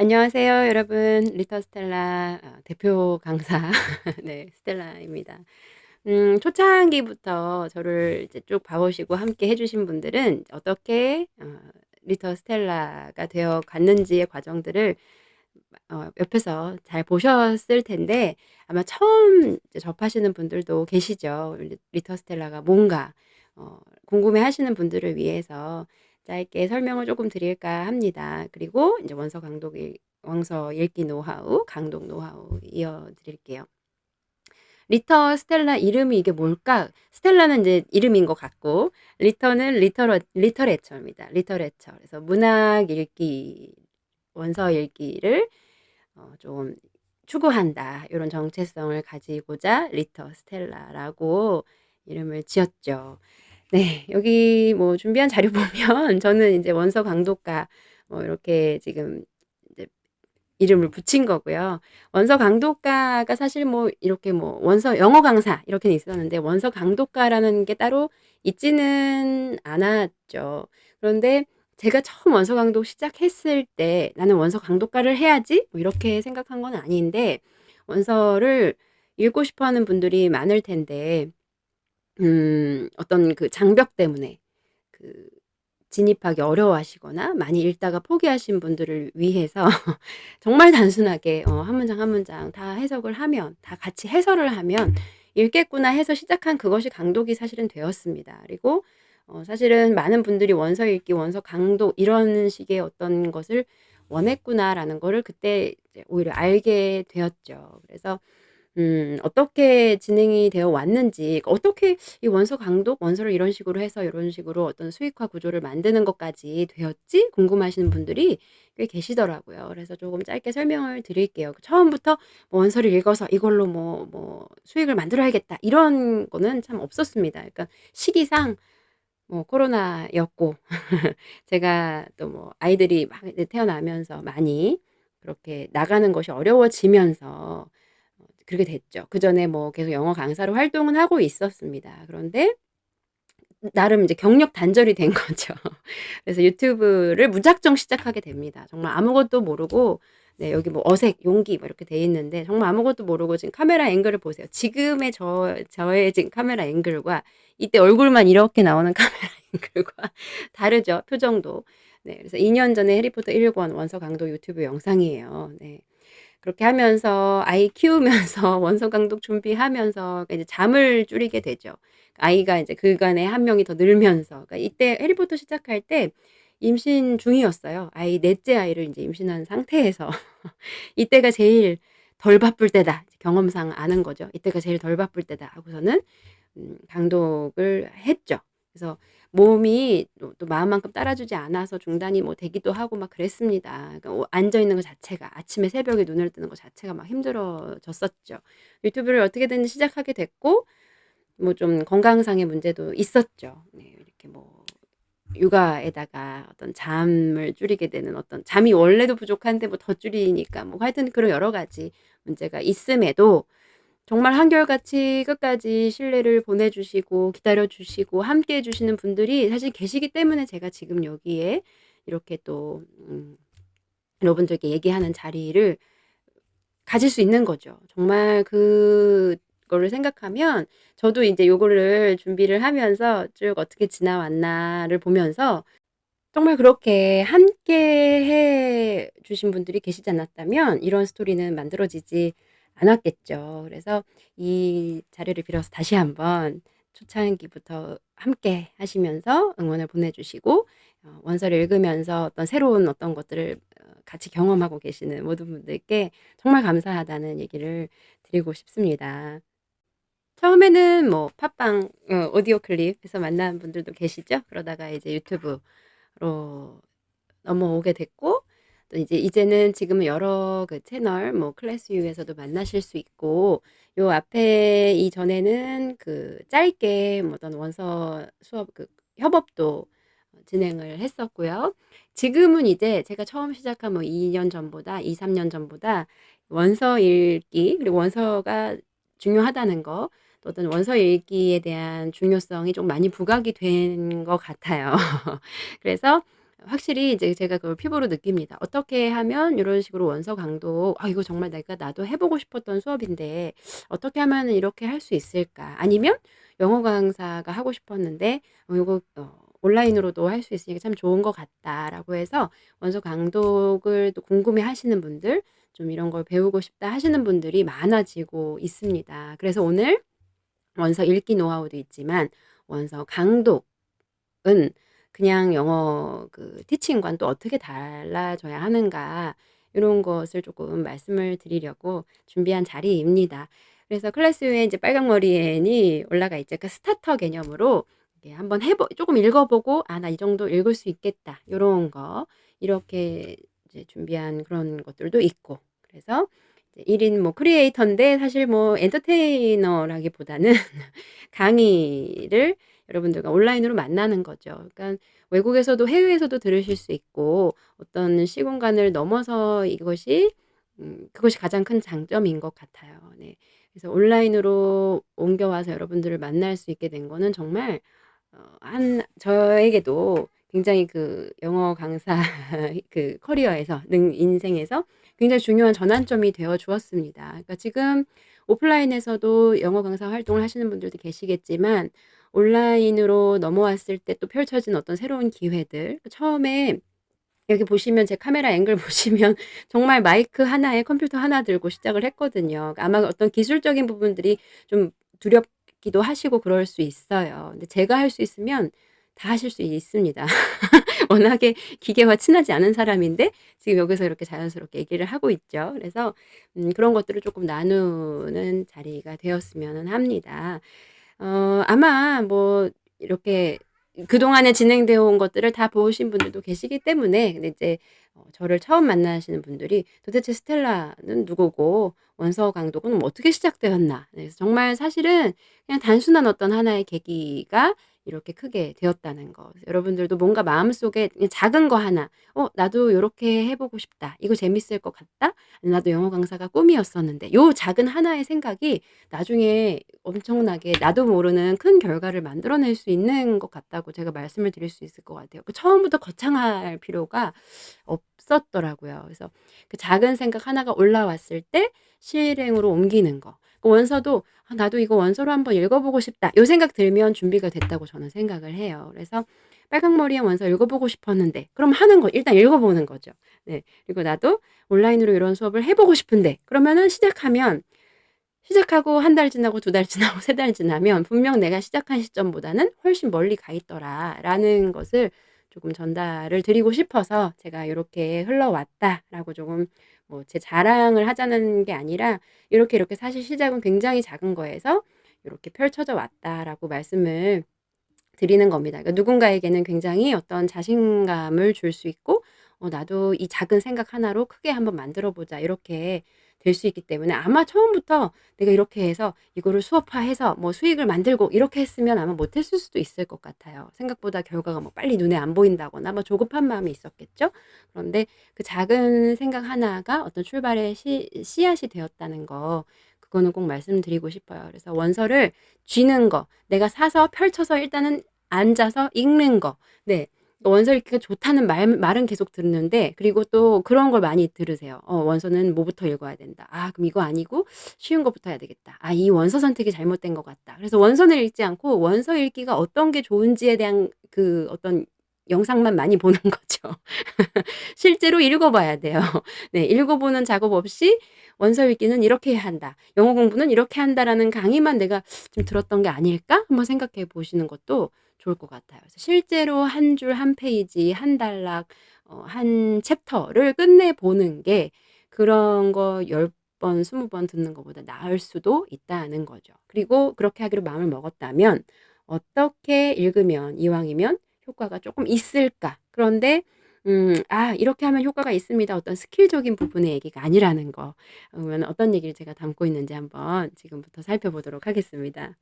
안녕하세요, 여러분. 리터 스텔라 어, 대표 강사 네, 스텔라입니다. 음, 초창기부터 저를 이제 쭉 봐오시고 함께 해주신 분들은 어떻게 어, 리터 스텔라가 되어 갔는지의 과정들을 어, 옆에서 잘 보셨을 텐데 아마 처음 접하시는 분들도 계시죠. 리- 리터 스텔라가 뭔가 어, 궁금해하시는 분들을 위해서 짧게 설명을 조금 드릴까 합니다. 그리고 이제 원서 강독 일, 원서 읽기 노하우, 강독 노하우 이어드릴게요. 리터 스텔라 이름이 이게 뭘까? 스텔라는 이제 이름인 것 같고 리터는 리터러 리터레처입니다. 리터레처. 그래서 문학 읽기 원서 읽기를 어, 좀 추구한다. 이런 정체성을 가지고자 리터 스텔라라고 이름을 지었죠. 네, 여기 뭐 준비한 자료 보면 저는 이제 원서 강독가 뭐 이렇게 지금 이제 이름을 붙인 거고요. 원서 강독가가 사실 뭐 이렇게 뭐 원서 영어 강사 이렇게 있었는데 원서 강독가라는 게 따로 있지는 않았죠. 그런데 제가 처음 원서 강독 시작했을 때 나는 원서 강독가를 해야지 뭐 이렇게 생각한 건 아닌데 원서를 읽고 싶어 하는 분들이 많을 텐데 음, 어떤 그 장벽 때문에 그 진입하기 어려워하시거나 많이 읽다가 포기하신 분들을 위해서 정말 단순하게 어, 한 문장 한 문장 다 해석을 하면 다 같이 해설을 하면 읽겠구나 해서 시작한 그것이 강독이 사실은 되었습니다. 그리고 어, 사실은 많은 분들이 원서 읽기, 원서 강독 이런 식의 어떤 것을 원했구나라는 거를 그때 오히려 알게 되었죠. 그래서 음, 어떻게 진행이 되어 왔는지, 어떻게 이 원서 강독, 원서를 이런 식으로 해서 이런 식으로 어떤 수익화 구조를 만드는 것까지 되었지? 궁금하시는 분들이 꽤 계시더라고요. 그래서 조금 짧게 설명을 드릴게요. 처음부터 뭐 원서를 읽어서 이걸로 뭐, 뭐 수익을 만들어야겠다. 이런 거는 참 없었습니다. 그러니까 시기상 뭐 코로나였고, 제가 또 뭐 아이들이 막 태어나면서 많이 그렇게 나가는 것이 어려워지면서 어 그렇게 됐죠. 그 전에 뭐 계속 영어 강사로 활동은 하고 있었습니다. 그런데 나름 이제 경력 단절이 된 거죠. 그래서 유튜브를 무작정 시작하게 됩니다. 정말 아무것도 모르고 네, 여기 뭐 어색, 용기 뭐 이렇게 돼 있는데 정말 아무것도 모르고 지금 카메라 앵글을 보세요. 지금의 저 저의 지금 카메라 앵글과 이때 얼굴만 이렇게 나오는 카메라 앵글과 다르죠. 표정도. 네, 그래서 2년 전에 해리포터 1권 원서 강도 유튜브 영상이에요. 네. 그렇게 하면서 아이 키우면서 원서 강독 준비하면서 이제 잠을 줄이게 되죠. 아이가 이제 그간에 한 명이 더 늘면서 그러니까 이때 해리포터 시작할 때 임신 중이었어요. 아이 넷째 아이를 이제 임신한 상태에서 이때가 제일 덜 바쁠 때다. 경험상 아는 거죠. 이때가 제일 덜 바쁠 때다 하고서는 음, 강독을 했죠. 그래서 몸이 또, 또 마음만큼 따라주지 않아서 중단이 뭐 되기도 하고 막 그랬습니다. 그러니까 앉아 있는 것 자체가 아침에 새벽에 눈을 뜨는 것 자체가 막 힘들어졌었죠. 유튜브를 어떻게든 시작하게 됐고 뭐 좀 건강상의 문제도 있었죠. 네, 이렇게 뭐 육아에다가 어떤 잠을 줄이게 되는 어떤 잠이 원래도 부족한데 뭐 더 줄이니까 뭐 하여튼 그런 여러 가지 문제가 있음에도 정말 한결같이 끝까지 신뢰를 보내주시고 기다려주시고 함께 해 주시는 분들이 사실 계시기 때문에 제가 지금 여기에 이렇게 또 음, 여러분들께 얘기하는 자리를 가질 수 있는 거죠. 정말 그거를 생각하면 저도 이제 요거를 준비를 하면서 쭉 어떻게 지나왔나를 보면서 정말 그렇게 함께 해 주신 분들이 계시지 않았다면 이런 스토리는 만들어지지 않았겠죠. 그래서 이 자리를 빌어서 다시 한번 초창기부터 함께 하시면서 응원을 보내주시고 어, 원서를 읽으면서 어떤 새로운 어떤 것들을 어, 같이 경험하고 계시는 모든 분들께 정말 감사하다는 얘기를 드리고 싶습니다. 처음에는 뭐 팟빵 어, 오디오 클립에서 만난 분들도 계시죠. 그러다가 이제 유튜브로 넘어오게 됐고 또 이제 이제는 지금은 여러 그 채널 뭐 클래스 유에서도 만나실 수 있고 요 앞에 이전에는 그 짧게 뭐 어떤 원서 수업 그 협업도 진행을 했었고요. 지금은 이제 제가 처음 시작한 뭐 2년 전보다 2, 3년 전보다 원서 읽기 그리고 원서가 중요하다는 거, 또 어떤 원서 읽기에 대한 중요성이 좀 많이 부각이 된 것 같아요. 그래서 확실히 이제 제가 그걸 피부로 느낍니다. 어떻게 하면 이런 식으로 원서 강도 '아 이거 정말 내가 나도 해 보고 싶었던 수업인데 어떻게 하면은 이렇게 할 수 있을까?' 아니면 '영어 강사가 하고 싶었는데 어 요거 어 온라인으로도 할 수 있으니까 참 좋은 것 같다.'라고 해서 원서 강독을 또 궁금해 하시는 분들 좀 이런 걸 배우고 싶다 하시는 분들이 많아지고 있습니다. 그래서 오늘 원서 읽기 노하우도 있지만 원서 강독은 그냥 영어 그 티칭과는 또 어떻게 달라져야 하는가 요런 것을 쪼끔 말씀을 드리려고 준비한 자리입니다. 그래서 클래스 위에 이제 빨강머리 앤이 올라가 있죠. 그러니까 스타터 개념으로 이렇게 한번 해보 쪼금 읽어 보고 '아 나 이 정도 읽을 수 있겠다.' 요런 거 이렇게 이제 준비한 그런 것들도 있고 그래서 이제 1 인 뭐 크리에이터인데 사실 뭐 엔터테이너라기보다는 강의를 여러분들과 온라인으로 만나는 거죠. 그러니까 외국에서도 해외에서도 들으실 수 있고 어떤 시공간을 넘어서 이것이 음 그것이 가장 큰 장점인 것 같아요. 네. 그래서 온라인으로 옮겨와서 여러분들을 만날 수 있게 된 거는 정말 어 한 저에게도 굉장히 그 영어 강사 그 커리어에서 는 인생에서 굉장히 중요한 전환점이 되어 주었습니다. 그러니까 지금 오프라인에서도 영어 강사 활동을 하시는 분들도 계시겠지만 온라인으로 넘어왔을 때 또 펼쳐진 어떤 새로운 기회들 그 처음에 여기 보시면 제 카메라 앵글 보시면 정말 마이크 하나에 컴퓨터 하나 들고 시작을 했거든요. 아마 어떤 기술적인 부분들이 좀 두렵기도 하시고 그럴 수 있어요. 근데 제가 할 수 있으면 다 하실 수 있습니다. 워낙에 기계와 친하지 않은 사람인데 지금 여기서 이렇게 자연스럽게 얘기를 하고 있죠. 그래서 음 그런 것들을 쪼끔 나누는 자리가 되었으면은 합니다. 어 아마 뭐 이렇게 그동안에 진행되어 온 것들을 다 보신 분들도 계시기 때문에 근데 이제 어 저를 처음 만나시는 분들이 '도대체 스텔라는 누구고 원서 강독은 뭐 어떻게 시작되었나.' 네 그래서 정말 사실은 그냥 단순한 어떤 하나의 계기가 이렇게 크게 되었다는 거. 여러분들도 뭔가 마음속에 작은 거 하나 '어 나도 요렇게 해 보고 싶다. 이거 재밌을 것 같다. 나도 영어 강사가 꿈이었었는데.' 요 작은 하나의 생각이 나중에 엄청나게 나도 모르는 큰 결과를 만들어낼 수 있는 것 같다고 제가 말씀을 드릴 수 있을 것 같아요. 그 처음부터 거창할 필요가 없었더라고요. 그래서 그 작은 생각 하나가 올라왔을 때 실행으로 옮기는 거. 그 원서도 '아 나도 이거 원서로 한번 읽어 보고 싶다.' 요 생각 들면 준비가 됐다고 저는 생각을 해요. 그래서 빨강머리 앤 원서 읽어 보고 싶었는데 그럼 하는 거 일단 읽어 보는 거죠. 네. 그리고 '나도 온라인으로 이런 수업을 해 보고 싶은데.' 그러면은 시작하면 시작하고 1달 지나고 2달 지나고 3달 지나면 '분명 내가 시작한 시점보다는 훨씬 멀리 가 있더라.'라는 것을 조금 전달을 드리고 싶어서 제가 "요렇게 흘러왔다."라고 조금 뭐 제 자랑을 하자는 게 아니라 "요렇게, 이렇게 사실 시작은 굉장히 작은 거에서 요렇게 펼쳐져 왔다."라고 말씀을 드리는 겁니다. 그러니까 누군가에게는 굉장히 어떤 자신감을 줄 수 있고 '어 나도 이 작은 생각 하나로 크게 한번 만들어 보자.' 이렇게 될 수 있기 때문에 아마 처음부터 내가 이렇게 해서 이거를 수업화해서 뭐 수익을 만들고 이렇게 했으면 아마 못 했을 수도 있을 것 같아요. 생각보다 결과가 뭐 빨리 눈에 안 보인다거나 뭐 조급한 마음이 있었겠죠? 그런데 그 작은 생각 하나가 어떤 출발의 씨 씨앗이 되었다는 거 그거는 꼭 말씀드리고 싶어요. 그래서 원서를 쥐는 거 내가 사서 펼쳐서 일단은 앉아서 읽는 거. 네. 원서 읽기가 좋다는 말 말은 계속 듣는데 그리고 또 그런 걸 많이 들으세요. "어 원서는 뭐부터 읽어야 된다. 아 그럼 이거 아니고 쉬운 것부터 해야 되겠다. 아 이 원서 선택이 잘못된 것 같다." 그래서 원서는 읽지 않고 원서 읽기가 어떤 게 좋은지에 대한 그 어떤 영상만 많이 보는 거죠. 실제로 읽어 봐야 돼요. 네. 읽어 보는 작업 없이 '원서 읽기는 이렇게 해야 한다. 영어 공부는 이렇게 한다.'라는 강의만 내가 좀 들었던 게 아닐까? 한번 생각해 보시는 것도 좋을 것 같아요. 그래서 실제로 1줄1 페이지 1 단락 어1 챕터를 끝내 보는 게 그런 거 10번 20번 듣는 것보다 나을 수도 있다는 거죠. 그리고 그렇게 하기로 마음을 먹었다면 어떻게 읽으면 이왕이면 효과가 쪼끔 있을까? 그런데 음 '아 이렇게 하면 효과가 있습니다.' 어떤 스킬적인 부분의 얘기가 아니라는 거. 그러면 어떤 얘기를 제가 담고 있는지 한번 지금부터 살펴보도록 하겠습니다.